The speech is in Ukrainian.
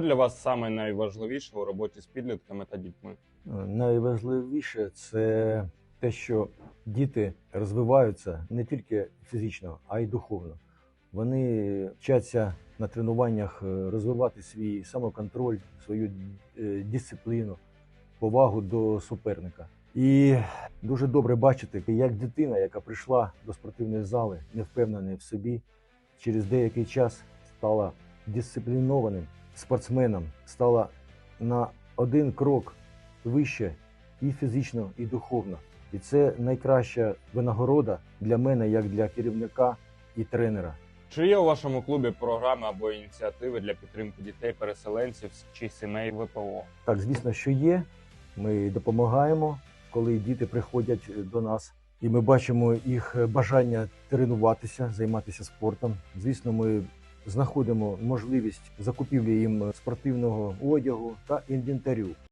Для вас саме найважливіше у роботі з підлітками та дітьми? Найважливіше це те, що діти розвиваються не тільки фізично, а й духовно. Вони вчаться на тренуваннях е, розвивати свій самоконтроль, свою е, дисципліну, повагу до суперника. І дуже добре бачити, як дитина, яка прийшла до спортивної зали, не впевнена в собі, через деякий час стала дисциплінованим спортсменом, стала на один крок вище і фізично, і духовно. І це найкраща винагорода для мене, як для керівника і тренера. Чи є у вашому клубі програми або ініціативи для підтримки дітей, переселенців чи сімей ВПО? Так, звісно, що є. Ми допомагаємо, коли діти приходять до нас, і ми бачимо їх бажання тренуватися, займатися спортом. Звісно, ми знаходимо можливість закупівлі їм спортивного одягу та інвентарю.